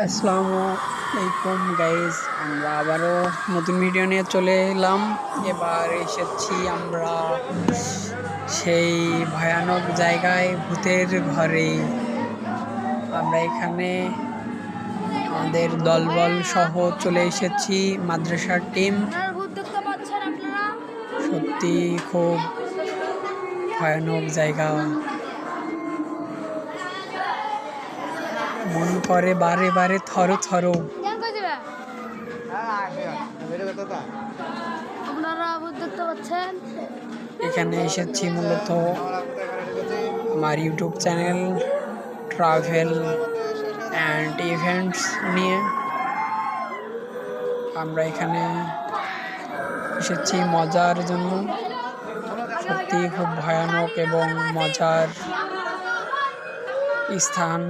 আসসালামু আলাইকুম গাইজ আমরা আবারও নতুন ভিডিও নিয়ে চলে এলাম। এবার এসেছি আমরা সেই ভয়ানক জায়গায় ভূতের ঘরে। আমরা এখানে আমাদের দলবল সহ চলে এসেছি, মাদ্রাসার টিম সত্যি খুব ভয়ানক জায়গা। মন করে বারে বারে থর থর। এখানে এসেছি মূলত আমার YouTube channel travel and events নিয়ে। আমরা এখানে এসেছি মজার জন্য। সত্যি খুব ভয়ানক এবং মজার স্থান।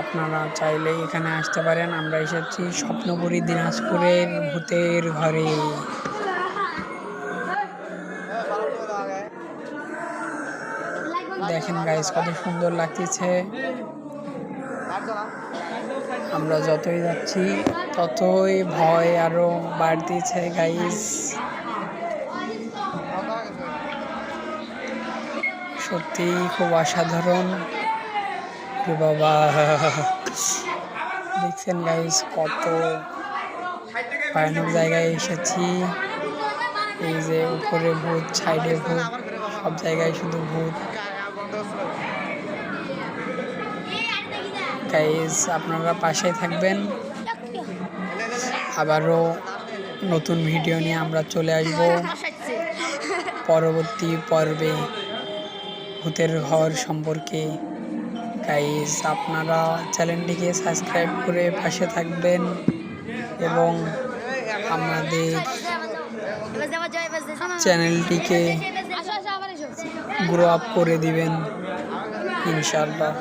আপনারা চাইলে এখানে আসতে পারেন। আমরা এসেছি স্বপ্নপুরী দিনাজপুরের ভূতের ঘরে। দেখেন গাইস কত সুন্দর লাগতেছে। আমরা যতই যাচ্ছি, ততই ভয় আরও বাড়তেছে গাইস সত্যি খুব অসাধারণ। বাবা। দেখছেন গাইস কত ভয়ানক জায়গায় এসেছি। এই যে উপরে ভূত, সাইডে ভূত, সব জায়গায় শুধু ভূত। গাইস আপনারা পাশে থাকবেন। আবারও নতুন ভিডিও নিয়ে আমরা চলে আসব। পরবর্তী পর্বে ভূতের ঘর সম্পর্কে। গাইস আপনারা চ্যানেলটিকে সাবস্ক্রাইব করে পাশে থাকবেন এবং আমাদের চ্যানেলটিকে গ্রো আপ করে দিবেন ইনশাল্লাহ